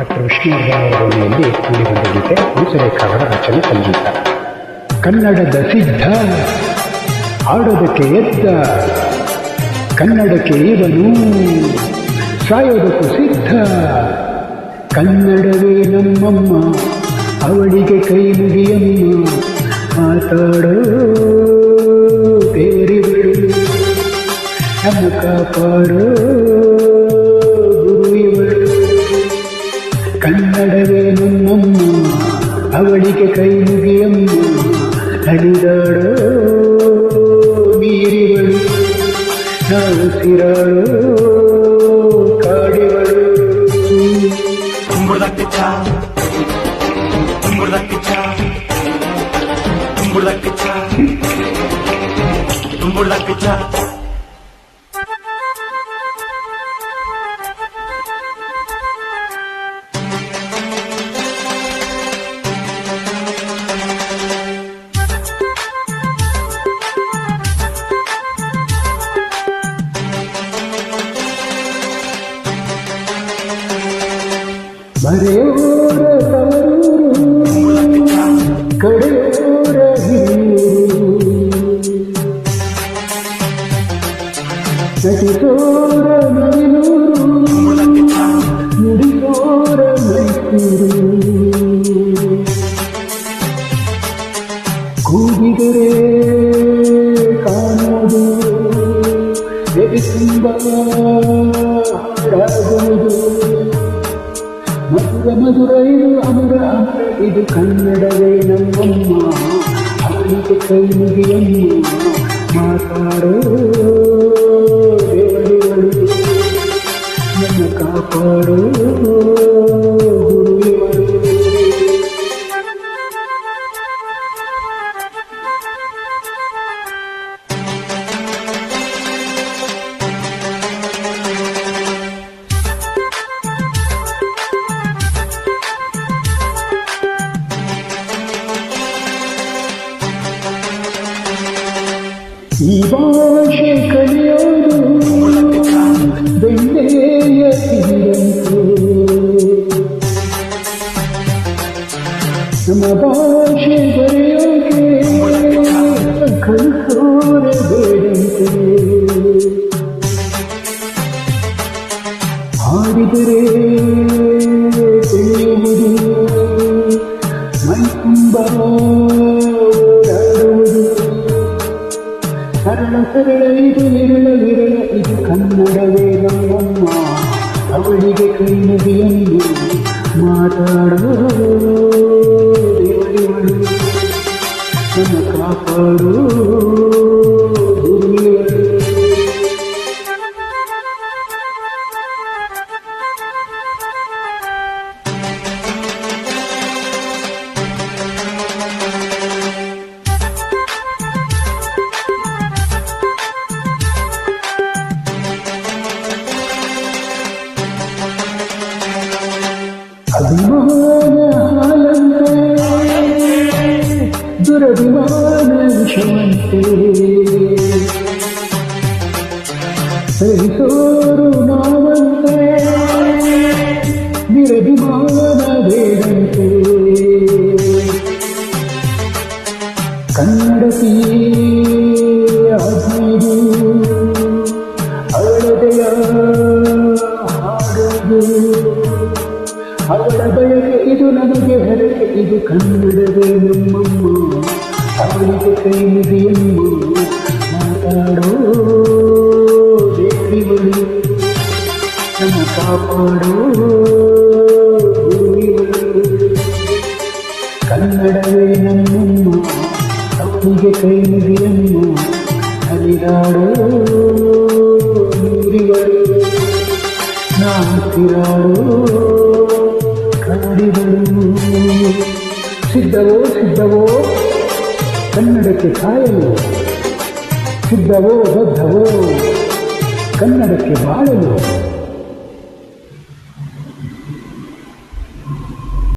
Doctor Vishnuvardhan ಅವರ ಧ್ವನಿಯಲ್ಲಿ ಮೂಡಿಬಂದ ಗೀತೆ ಹಂಸಲೇಖ ಅವರ ರಚನೆ ಸಂಗೀತ. ಕನ್ನಡದ ಸಿದ್ಧ ಆಡೋದಕ್ಕೆ ಎದ್ದ, ಕನ್ನಡಕ್ಕೆ ಇವನು, ಸಾಯೋದಕ್ಕೂ ಸಿದ್ಧ. ಕನ್ನಡವೇ ನಮ್ಮಮ್ಮ, ಅವಳಿಗೆ ಕೈ ಮುಗಿಯಮ್ಮ, ಮಾತಾಡೋ ಬೇರೆ ನಮ್ಮ ಕಾಪಾಡೋ ಕನ್ನಡವೇ ನಮ್ಮಮ್ಮ ಅವಳಿಗೆ ಕೈ ಮುಗಿಯಮ್ಮ ಹರಿದಾಡೋ ನೀರಿವಳು ನಾವು ಸಿರಾಳೋ ಕಾಡಿವಳು ಕುಂಬಳಕ್ಕಿಚ್ಚ ಕುಂಬಳಕ್ಕಿಚ್ಚ ಕುಂಬಳಕ್ಕಿಚ್ಚ ಕುಂಬಳಕ್ಕಿಚ್ಚ ಮರೆಯೋರ ತವರೂರು ಕಡೆಯೋರ ಹಿರಿಯೂರು ಕೂಗಿದರೆ ಕಾಣೋದು ಎದೆ ತುಂಬ ಹಾಡಾಗುವುದು ಮಧುರ ಮಧುರ ಇದು ಅಮರ ಅಮರ ಇದು ಕನ್ನಡವೇ ನಮ್ಮಮ್ಮ ಅವಳಿಗೆ ಕೈ ಮುಗಿಯಮ್ಮ ಮಾತಾಡೋ Sibaşa kalıyorum Böyle yapıyorum Sana başa varıyor ki Kalı sonra verim Haridere Dönüyorum ಸರಳ ಸರಳ ಇದು ವಿರಳ ವಿರಳ ಇದು ಕನ್ನಡವೇ ನಮ್ಮಮ್ಮ ಅವಳಿಗೆ ಕೈ ಮುಗಿಯನ್ನು ಮಾತಾಡೋ ದೇವರಿವಳು ನನ್ನ ಕಾಪಾಡೋ दुरभिमान दुर्भिमान दुरभिमान विषमन्ते सहितो ಇದು ಕನ್ನಡವೇ ನಮ್ಮಮ್ಮ. ಅವಳಿಗೆ ಕೈ ಮುಗಿಯಮ್ಮ ಮಾತಾಡೋ ದೇವಿಗಳು ನನ್ನ ಕಾಪಾಡೋ ಕನ್ನಡವೇ ನಮ್ಮಮ್ಮ ಅವಳಿಗೆ ಕೈ ಮುಗಿಯಮ್ಮ ಹರಿದಾಡೋ ನಾ ನಾತಿರಾಡೋ ಕಾಡಿಗಳು ಸಿದ್ಧವೋ ಸಿದ್ಧವೋ. ಕನ್ನಡಕ್ಕೆ ಕಾಯಲು ಸಿದ್ಧವೋ ಬದ್ಧವೋ. ಕನ್ನಡಕ್ಕೆ ಬಾಳಲು.